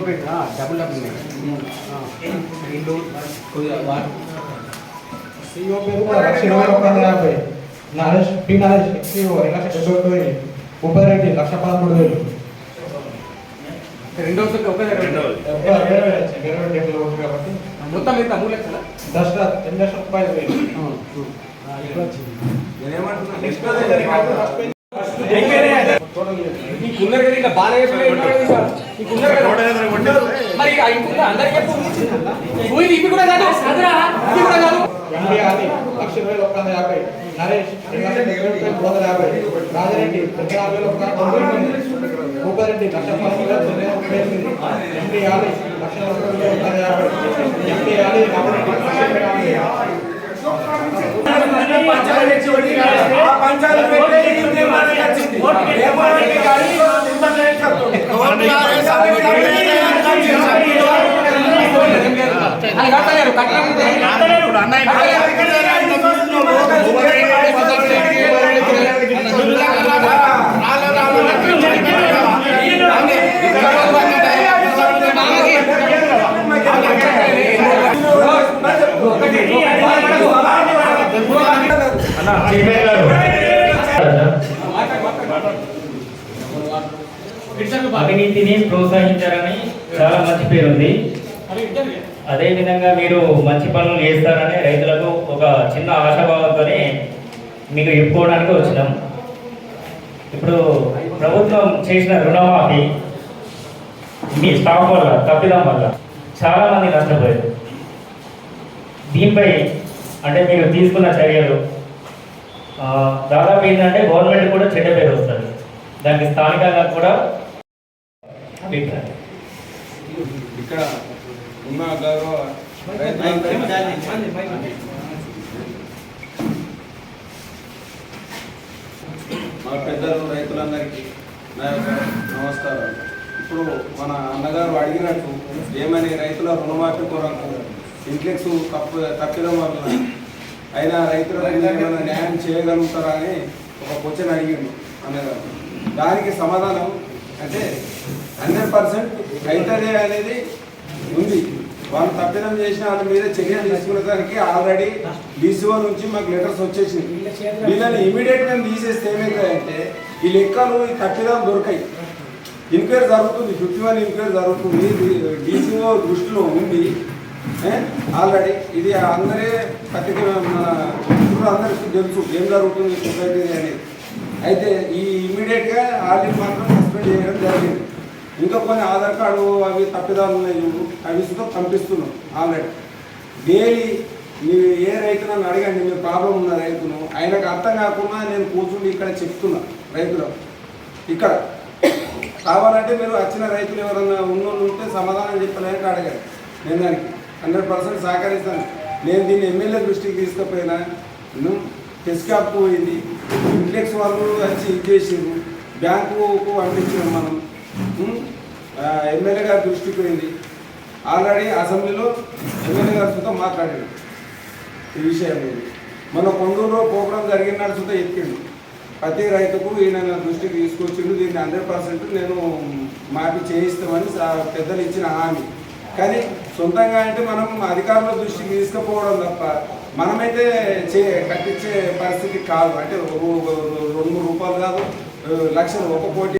ఇంకో ఆ, double double ఉన్నాయి. సిఓ పేరు ఇరవై ఒక వందల యాభై. నరేష్ పి నరేష్ సిఓ రెండు లక్షల డెబ్బై వేలు. లక్ష పదమూడు వేలు. రెండో ఒకే రెండో కాబట్టి. మొత్తం ఎంత? మూడు లక్షల? దసరా ఎనిమిది లక్షల కదా ఇంకా బాగా మరి ఇంకొక ఇవి కూడా కాదు కూడా కాదు. ఎండి ఆది లక్ష ఇరవై ఒక వంద యాభై నరేష్ రెండు వందల యాభై రాజరెడ్డి రెండు యాభై ఒక వందల భూపారెడ్డి లక్ష పంతొమ్మిది ముప్పై ఎనిమిది ఎండి ఆది లక్ష నలభై యాభై ఎండి ఆది రామరెడ్డి లక్ష ఇరవై నాలుగు వేలు అది కట్టలేరు కట్టలేరు అవినీతిని ప్రోత్సహించారని చాలా మంచి పేరుంది అదే విధంగా మీరు మంచి పనులు చేస్తారని రైతులకు ఒక చిన్న ఆశాభావంతోనే మీకు వచ్చినాం. ఇప్పుడు ప్రభుత్వం చేసిన రుణమాఫీ మీ స్టాఫ్ వల్ల తప్పిదం వల్ల చాలా మంది నష్టపోయారు. దీనిపై అంటే మీరు తీసుకున్న చర్యలు ఆ, దాదాపు ఏంటంటే గవర్నమెంట్ కూడా చెడ్డ పేరు వస్తుంది. దానికి స్థానికంగా కూడా అభిప్రాయం. ఇక్కడ ఉన్న గౌరవ రైతులందరికీ మా పెద్దలు రైతులందరికీ నా యొక్క నమస్కారం ఇప్పుడు మన అన్నగారు అడిగినట్టు ఏమని రైతుల రుణమాఫీ కొరకు ఇంట్లెక్స్ తప్పు తప్పిదం వల్ల అయినా రైతుల ఏమైనా న్యాయం చేయగలుగుతారా అని ఒక క్వశ్చన్ అడిగిండు అన్నగారు. దానికి సమాధానం అంటే హండ్రెడ్ పర్సెంట్ అవుతుంది అనేది ఉంది. వాళ్ళు తప్పిదం చేసిన వాళ్ళ మీద చర్యలు తీసుకునేదానికి ఆల్రెడీ డీసీఓ నుంచి మాకు లెటర్స్ వచ్చేసింది వీళ్ళని ఇమీడియట్ మేము తీసేస్తే ఏమవుతాయంటే ఈ లెక్కలు ఈ తప్పిదం దొరకాయి. ఎంక్వైరీ జరుగుతుంది ఫిఫ్టీ వన్ ఎంక్వైరీ జరుగుతుంది. డిసిఓ దృష్టిలో ఉంది ఆల్రెడీ ఇది అందరే పత్రిక మన అందరికీ తెలుసు ఏం జరుగుతుంది సొసైటీ అనేది. అయితే ఈ ఇమీడియట్గా ఆర్డీ మాత్రం సస్పెండ్ చేయడం జరిగింది. ఇంకా కొన్ని ఆధార్ కార్డు అవి తప్పిదాలు ఉన్నాయి అవి పంపిస్తున్నాం ఆల్రెడీ. డైలీ మీరు ఏ రైతు అడగండి మీరు ప్రాబ్లం ఉన్న రైతును. ఆయనకు అర్థం కాకుండా నేను కూర్చుని ఇక్కడ చెప్తున్నా రైతులకు. ఇక్కడ కావాలంటే మీరు వచ్చిన రైతులు ఎవరన్నా ఉన్నోళ్ళు ఉంటే సమాధానం చెప్పలేక అడగండి. నేను దానికి హండ్రెడ్ పర్సెంట్ సహకరిస్తాను. నేను దీన్ని ఎమ్మెల్యే దృష్టికి తీసుకుపోయినా టెస్కాప్ పోయింది. ఇంట్లెక్స్ వాళ్ళు వచ్చి ఇచ్చేసారు బ్యాంకుకు పంపించినాం మనం. ఎమ్మెల్యే గారి దృష్టికి పోయింది. ఆల్రెడీ అసెంబ్లీలో ఎమ్మెల్యే గారి సుతం మాట్లాడాడు. ఈ విషయం మీద మన కొండూరులో ప్రోగ్రాం జరిగినాడు సుతం ఎత్తిండు ప్రతి రైతుకు ఈయన దృష్టికి తీసుకొచ్చిండు దీన్ని హండ్రెడ్ పర్సెంట్ నేను మాఫీ చేయిస్తామని పెద్దలు ఇచ్చిన హామీ. కానీ సొంతంగా అంటే మనం అధికారుల దృష్టికి తీసుకుపోవడం తప్ప మనమైతే చే కట్టించే పరిస్థితి కాదు. అంటే రెండు మూడు రూపాయలు కాదు లక్షలు ఒక కోటి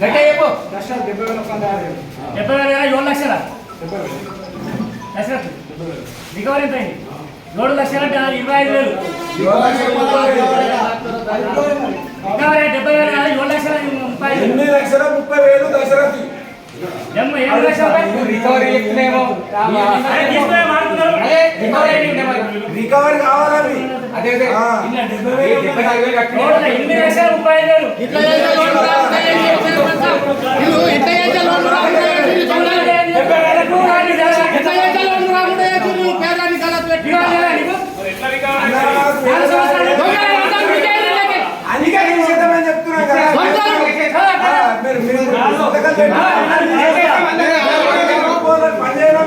గట్టిగా చెప్పు డెబ్బై వేల ఏడు లక్షల దసరాకు రికవరీ ఎంత అయింది ఏడు లక్షల ఇరవై ఐదు వేలు రికవరీ డెబ్బై వేల ఏడు లక్షల ముప్పై ఎనిమిది లక్షల ముప్పై వేలు లక్షల రికవరీ చెప్తున్నామో అరే తీసుకునే మార్పు రికవరీ కావాలని అదే డెబ్బై నాలుగు వేలు కట్టిన రోడ్ల ఎనిమిది లక్షల ముప్పై ఐదు వేలు డెబ్బై వేలకు రెండు లక్షల ఇవాళ లేదా నీకు? నాలుగు సంవత్సరాలు దొంగ అంతా మీకే ఇళ్ళకి. అందుకే నేను చేద్దామని చెప్తున్నా కదా ఆ, మీరు మీరు సంతకాలు పెట్టి పని చేయడం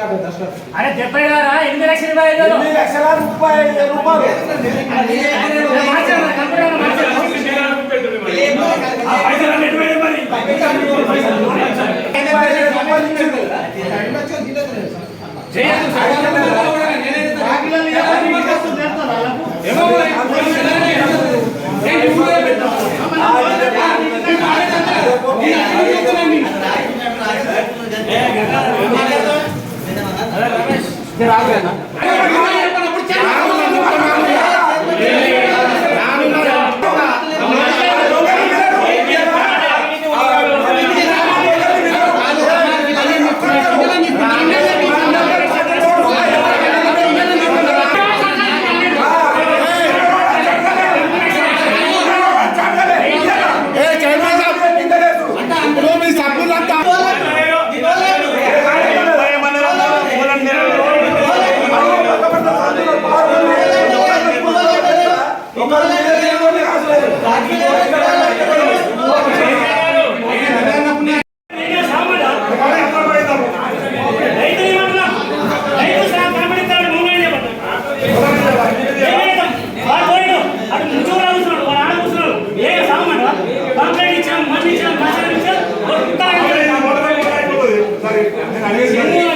కాదు. అరే డెబ్బై వేల ఎనిమిది లక్షల ఇరవై ఐదు వేలు ఎనిమిది లక్షల ముప్పై ఐదు రూపాయలు మార్చాలి, ver, a.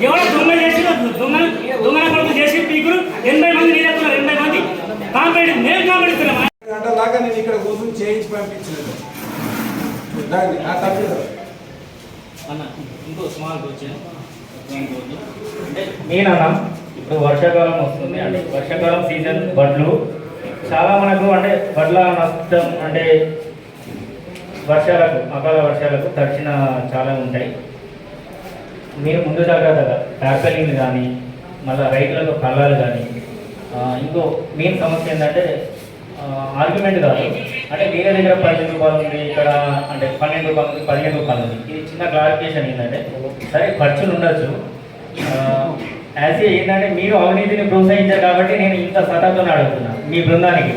ఎవరో దొంగ చేసి దొంగలు దొంగల కొడుకు చేసి పీకులు ఎనభై మంది నీరెత్తున్నారు ఎనభై మంది కాంపౌండ్ మేము కాంపెడుతున్నాం ఇస్తున్నాం నేను ఇక్కడ కూర్చొని చేయించి పంపించలేదు దాన్ని ఆ తప్పిదం ఇంకో స్మాల్ క్వశ్చన్ అంటే నేనన్నా ఇప్పుడు వర్షాకాలం వస్తుంది అంటే వర్షాకాలం సీజన్ బడ్లు చాలా మనకు అంటే బడ్ల నష్టం అంటే వర్షాలకు అకాల వర్షాలకు తడిచిన చాలా ఉంటాయి. మీరు ముందు జాగ్రత్తగా టార్పలింగ్ కానీ మళ్ళీ రైతులకు కళ్ళాలు కానీ ఇంకో మెయిన్ సమస్య ఏంటంటే ఆర్గ్యుమెంట్ కాదు. అంటే వేరే దగ్గర పదిహేను రూపాయలు ఉంది ఇక్కడ అంటే పన్నెండు రూపాయలు ఉంది పదిహేను రూపాయలు ఉంది. ఇది చిన్న క్లారిఫికేషన్ ఏంటంటే సరే ఖర్చులు ఉండొచ్చు. యాజ్ ఏ ఏంటంటే మీరు అవినీతిని ప్రోత్సహించారు కాబట్టి నేను ఇంత సతతో అడుగుతున్నాను మీ బృందానికి.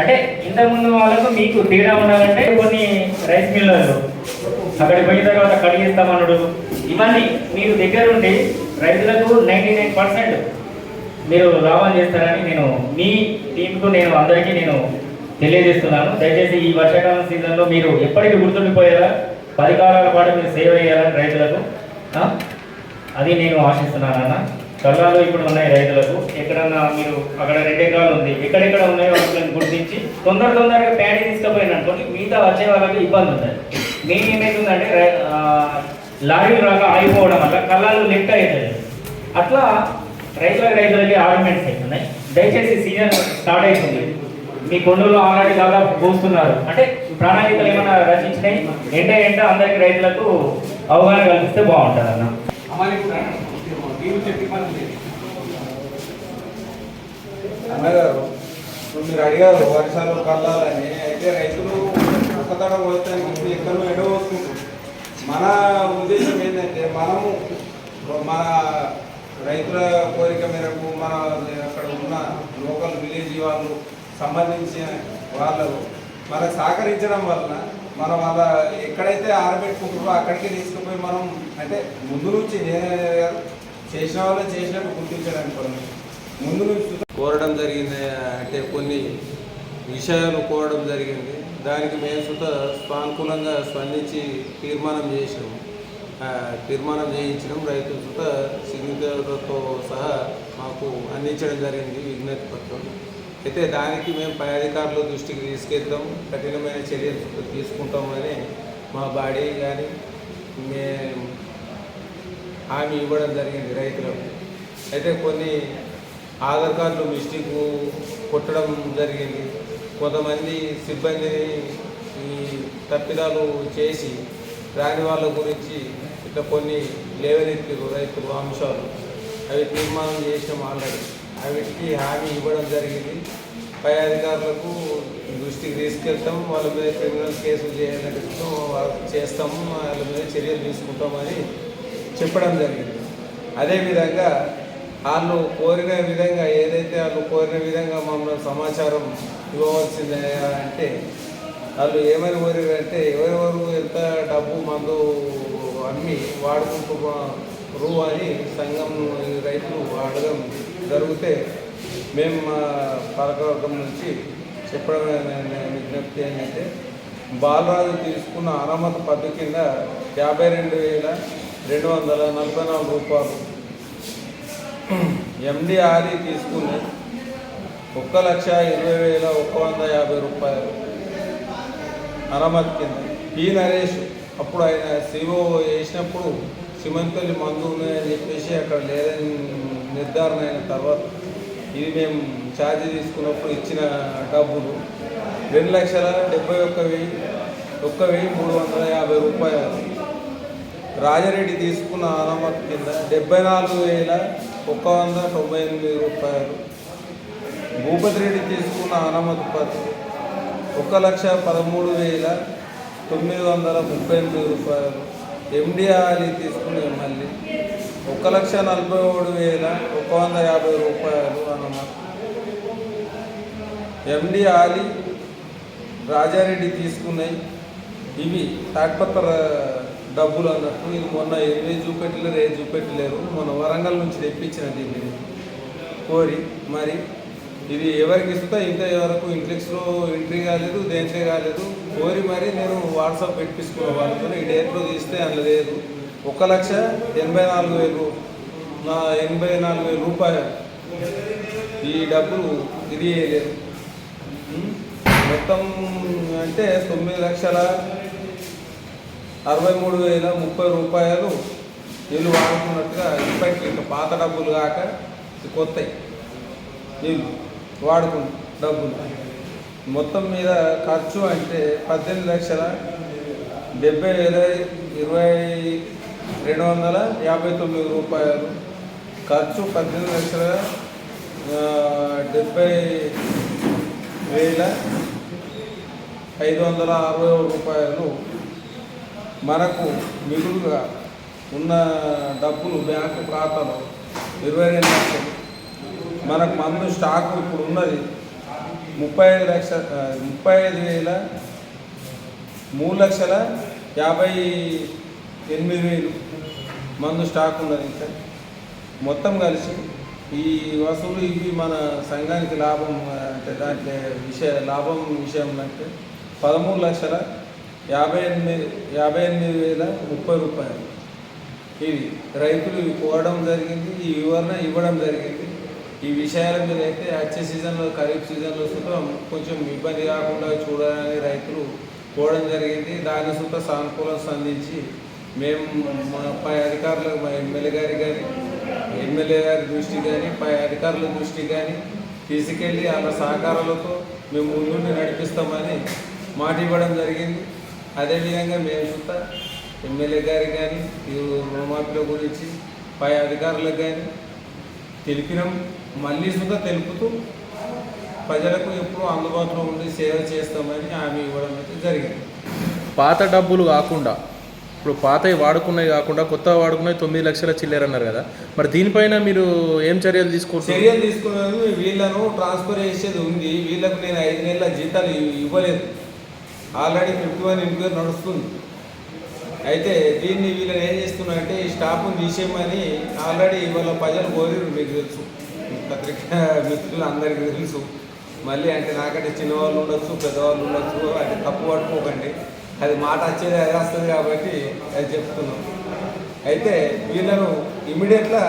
అంటే ఇంతకుముందు వాళ్ళకు మీకు తేడా ఉండాలంటే కొన్ని రైస్ మిల్లర్లు. అక్కడికి పోయిన తర్వాత కడిగిస్తామన్నాడు ఇవన్నీ మీరు దగ్గర ఉండి రైతులకు నైంటీ నైన్ పర్సెంట్ మీరు లాభం చేస్తారని నేను మీ టీంకు నేను అందరికీ నేను తెలియజేస్తున్నాను. దయచేసి ఈ వర్షాకాలం సీజన్లో మీరు ఎప్పటికీ గుర్తుండిపోయేలా పది కాలాల పాటు మీరు సేవ్ అయ్యాలని రైతులకు అది నేను ఆశిస్తున్నాను అన్న. కళ్ళాలు ఇప్పుడు ఉన్నాయి రైతులకు. ఎక్కడన్నా మీరు అక్కడ రెండు ఎకరాలు ఉంది ఎక్కడెక్కడ ఉన్నాయో వాటిని గుర్తించి తొందర తొందరగా ప్యాడీ తీసుకుపోయిన అనుకోండి మిగతా వచ్చే వాళ్ళకి ఇబ్బంది ఉంటుంది మెయిన్ ఏమవుతుందంటే రై- లారీలు రాక ఆగిపోవడం వల్ల కళ్ళాలు లెఫ్ట్ అవుతుంది అట్లా రైతుల రైతులకి ఆర్గ్యుమెంట్స్ అవుతున్నాయి దయచేసి సీజన్ స్టార్ట్ అవుతుంది మీ కొండలో ఆల్రెడీ దాదాపు పోస్తున్నారు అంటే ప్రణాళికలు ఏమైనా రచించినాయి? ఎండ ఎండ అందరికి రైతులకు అవగాహన కల్పిస్తే బాగుంటుంది అన్న అన్నగారు ఇప్పుడు మీరు అడిగారు వర్షాలు కల్లాలని అయితే రైతులు ఒక పోతే పోతానికి ఎక్కడో ఎడో వస్తుంటారు మన ఉద్దేశం ఏంటంటే మనము మన రైతుల కోరిక మేరకు మన అక్కడ ఉన్న లోకల్ విలేజ్ వాళ్ళు సంబంధించిన వాళ్ళు మనకు సహకరించడం వలన మనం అలా ఎక్కడైతే ఆరబెట్టుకుంటారో అక్కడికి తీసుకుపోయి మనం అంటే ముందు నుంచి నేను చేసిన వాళ్ళు చేసినట్టు గుర్తించడానికి ముందు నుంచి కోరడం జరిగింది అంటే కొన్ని విషయాలు కోరడం జరిగింది. దానికి మేము సుత సానుకూలంగా స్పందించి తీర్మానం చేసినాము తీర్మానం చేయించడం రైతు సుత సిగ్నేచర్లతో సహా మాకు అందించడం జరిగింది విజ్ఞప్తి పత్రం. అయితే దానికి మేము పై అధికారుల దృష్టికి తీసుకెళ్తాం. కఠినమైన చర్యలు తీసుకుంటామని మా బాడీ కానీ మేము హామీ ఇవ్వడం జరిగింది రైతులకు. అయితే కొన్ని ఆధార్ కార్డులు మిస్టేక్ కొట్టడం జరిగింది. కొంతమంది సిబ్బందిని ఈ తప్పిదాలు చేసి రాని వాళ్ళ గురించి ఇట్లా కొన్ని లేవనెత్తారు రైతులు అంశాలు. అవి తీర్మానం చేసిన ఆల్రెడీ. అవిటికి హామీ ఇవ్వడం జరిగింది. పై అధికారులకు దృష్టికి తీసుకెళ్తాం. వాళ్ళ మీద క్రిమినల్ కేసులు చేయాలంటే వాళ్ళకి చేస్తాము. వాళ్ళ మీద చర్యలు తీసుకుంటామని చెప్పడం జరిగింది. అదేవిధంగా వాళ్ళు కోరిన విధంగా ఏదైతే వాళ్ళు కోరిన విధంగా మమ్మల్ని సమాచారం ఇవ్వవలసిందే అంటే వాళ్ళు ఏమని కోరారంటే ఎవరెవరు ఎంత డబ్బు మందు అమ్మి వాడుకుంటున్నారు అని సంఘం రైతులు అడగడం జరిగితే మేము మా పాలకవర్గం నుంచి చెప్పడం విజ్ఞప్తి ఏంటంటే బాలరాజు తీసుకున్న అనుమతి పద్దు కింద యాభై రెండు వేల రెండు వందల నలభై నాలుగు రూపాయలు. ఎండిఆర్ఈ తీసుకుని ఒక్క లక్ష ఇరవై వేల ఒక్క వంద యాభై రూపాయలు. అనుమతి కింద. పి నరేష్ అప్పుడు ఆయన సిఓ వేసినప్పుడు సిమంతలి మందు ఉన్నాయని చెప్పేసి అక్కడ లేదని నిర్ధారణ అయిన తర్వాత ఇది మేము ఛార్జీ తీసుకున్నప్పుడు ఇచ్చిన డబ్బులు రెండు లక్షల డెబ్బై ఒక్క వెయ్యి ఒక్క వెయ్యి మూడు వందల యాభై రూపాయలు. రాజరెడ్డి తీసుకున్న అనుమతి కింద డెబ్బై నాలుగు వేల ఒక్క వంద తొంభై ఎనిమిది రూపాయలు. భూపతి రెడ్డి తీసుకున్న అనుమతి పత్రం ఒక లక్ష పదమూడు వేల తొమ్మిది వందల ముప్పై ఎనిమిది రూపాయలు. ఎండిఆర్ఈ తీసుకున్న మళ్ళీ ఒక లక్ష నలభై మూడు వేల ఒక వంద యాభై రూపాయలు అన్నమాట. ఆలీ రాజారెడ్డి తీసుకున్నాయి. ఇవి తాటిపత్ర డబ్బులు అన్నట్టు ఇది మొన్న ఏమీ చూపెట్టలేరు ఏ చూపెట్టలేరు మొన్న వరంగల్ నుంచి తెప్పించిన దీన్ని. కోరి మరి ఇది ఎవరికి ఇస్తుందో ఇంత వరకు ఇంట్లెక్స్లో ఎంట్రీ కాలేదు దేంట్లో కాలేదు. కోరి మరి నేను వాట్సాప్ పెట్టించుకున్న వాళ్ళతో ఈ డేట్లో తీస్తే అందులో లేదు. ఒక లక్ష ఎనభై నాలుగు వేలు నా ఎనభై నాలుగు వేల రూపాయలు. ఈ డబ్బులు ఇది మొత్తం అంటే తొమ్మిది లక్షల అరవై మూడు వేల ముప్పై రూపాయలు నీళ్ళు వాడుకున్నట్టుగా ఇప్పటికి ఇంకా పాత డబ్బులు కాక కొత్త నీళ్ళు వాడుకున్న డబ్బులు. మొత్తం మీద ఖర్చు అంటే పద్దెనిమిది లక్షల డెబ్బై వేల ఇరవై రెండు వందల యాభై తొమ్మిది రూపాయలు. ఖర్చు పద్దెనిమిది లక్షల డెబ్బై వేల ఐదు వందల అరవై రూపాయలు మనకు మిగులుగా ఉన్న డబ్బులు బ్యాంకు ఖాతాలో ఇరవై రెండు లక్షలు. మనకు మందు స్టాక్ ఇప్పుడు ఉన్నది ముప్పై ఐదు లక్షల ముప్పై ఐదు వేల మూడు లక్షల యాభై ఎనిమిది వేలు మందు స్టాక్ ఉన్నది ఇంకా. మొత్తం కలిసి ఈ వసూలు ఇవి మన సంఘానికి లాభం అంటే దాంట్లో విషయ లాభం విషయం అంటే పదమూడు లక్షల యాభై ఎనిమిది యాభై ఎనిమిది వేల ముప్పై రూపాయలు. ఇవి రైతులు ఇవి కోరడం జరిగింది ఈ వివరణ ఇవ్వడం జరిగింది. ఈ విషయాల మీద అయితే వచ్చే సీజన్లో ఖరీఫ్ సీజన్లో సుతా కొంచెం ఇబ్బంది కాకుండా చూడాలని రైతులు కోవడం జరిగింది. దాని సుత సానుకూలం స్పందించి మేము మా పై అధికారులకు మా ఎమ్మెల్యే గారి కానీ ఎమ్మెల్యే గారి దృష్టి కానీ పై అధికారుల దృష్టి కానీ తీసుకెళ్ళి వాళ్ళ సహకారాలతో మేము ముందుండి నడిపిస్తామని మాట ఇవ్వడం జరిగింది. అదేవిధంగా మేము సుత ఎమ్మెల్యే గారికి కానీ రుణమాఫీల గురించి పై అధికారులకు కానీ తెలిపినాం. మళ్ళీ సుతా తెలుపుతూ ప్రజలకు ఎప్పుడూ అందుబాటులో ఉండి సేవ చేస్తామని హామీ ఇవ్వడం అయితే జరిగింది. పాత డబ్బులు కాకుండా ఇప్పుడు పాతవి వాడుకున్నవి కాకుండా కొత్త వాడుకున్నవి తొమ్మిది లక్షల చిల్లర అన్నారు కదా. మరి దీనిపైన మీరు ఏం చర్యలు తీసుకుంటారు చర్యలు తీసుకున్నది వీళ్ళను ట్రాన్స్ఫర్ చేసేది ఉంది. వీళ్ళకు నేను ఐదు నెలల జీతాలు ఇవ్- ఇవ్వలేదు. ఆల్రెడీ ఫిఫ్టీ వన్ ఇంక్వైరీ నడుస్తుంది. అయితే దీన్ని వీళ్ళని ఏం చేస్తున్నారంటే ఈ స్టాఫ్ని తీసేయమని ఆల్రెడీ ఇవాళ ప్రజలు కోరిరు మీకు తెలుసు. పత్రికా మిత్రులు అందరికీ తెలుసు. మళ్ళీ అంటే నాకంటే చిన్నవాళ్ళు ఉండొచ్చు పెద్దవాళ్ళు ఉండొచ్చు అంటే తప్పు పట్టుకోకండి. అది మాట వచ్చేది అది వస్తుంది కాబట్టి అది చెప్తున్నాం. అయితే వీళ్ళను ఇమీడియట్గా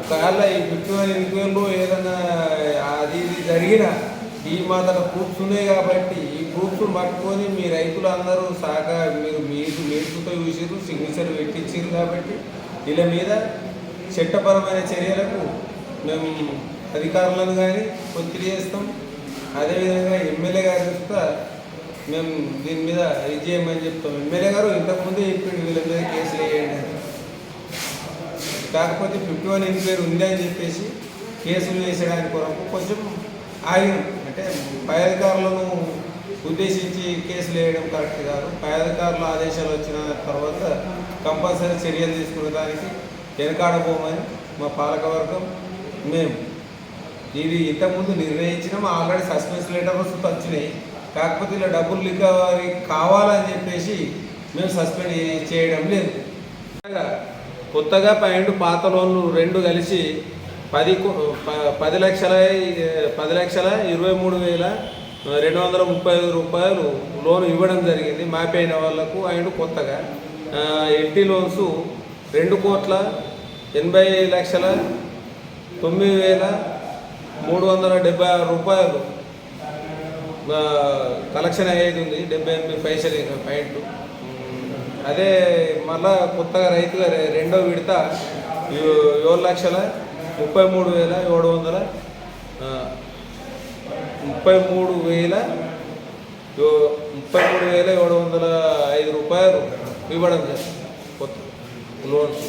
ఒకవేళ ఈ ఫిఫ్టీ వన్ ఎన్నికల్లో ఏదైనా అది ఇది జరిగిన ఈ మాత్రం గ్రూప్స్ ఉన్నాయి కాబట్టి ఈ ప్రూఫ్స్ పట్టుకొని మీ రైతులు అందరూ సహక మీరు మీరు మేపుతో చూసారు సిగ్నేచర్ పెట్టించారు కాబట్టి వీళ్ళ మీద చట్టపరమైన చర్యలకు మేము అధికారులను కానీ ఒత్తిడి చేస్తాం అదేవిధంగా ఎమ్మెల్యే గారి చూస్తా మేము దీని మీద ఇది చేయమని చెప్తాం. ఎమ్మెల్యే గారు ఇంతకుముందే చెప్పిండు వీళ్ళ మీద కేసులు వేయండి కాకపోతే ఫిఫ్టీ వన్ ఎంక్వైరీ ఉంది అని చెప్పేసి కేసులు వేసేయడానికి కొరకు కొంచెం ఆగినాం. అంటే పై అధికారులను ఉద్దేశించి కేసులు వేయడం కరెక్ట్ కాదు. పై అధికారుల ఆదేశాలు వచ్చిన తర్వాత కంపల్సరీ చర్యలు తీసుకునే దానికి వెనకాడబోమని మా పాలకవర్గం మేము ఇది ఇంతకుముందు నిర్ణయించినాం ఆల్రెడీ సస్పెన్స్ లెటర్స్ వచ్చినాయి కాకపోతే ఇలా డబ్బులు రికవరీ కావాలని చెప్పేసి మేము సస్పెండ్ చేయడం లేదు. కొత్తగా పన్నెండు పాత లోన్లు రెండు కలిసి పది కో- ప- పది లక్షల పది లక్షల ఇరవై మూడు వేల రెండు వందల ముప్పై ఐదు రూపాయలు లోన్ ఇవ్వడం జరిగింది. మాపైన వాళ్ళకు అండ్ కొత్తగా. ఎల్టీ లోన్స్ రెండు కోట్ల ఎనభై లక్షల తొమ్మిది వేల మూడు వందల డెబ్బై ఆరు రూపాయలు కలెక్షన్ అయ్యేది ఉంది. డెబ్బై ఎనిమిది పైసలు పాయింట్. అదే మళ్ళా కొత్తగా రైతుగా రెండో విడత ఏడు లక్షల ముప్పై మూడు వేల ఏడు వందల ఆ, ముప్పై మూడు వేల యో- ముప్పై మూడు వేల ఏడు వందల ఐదు రూపాయలు ఇవ్వడం జరిగింది కొత్త లోన్స్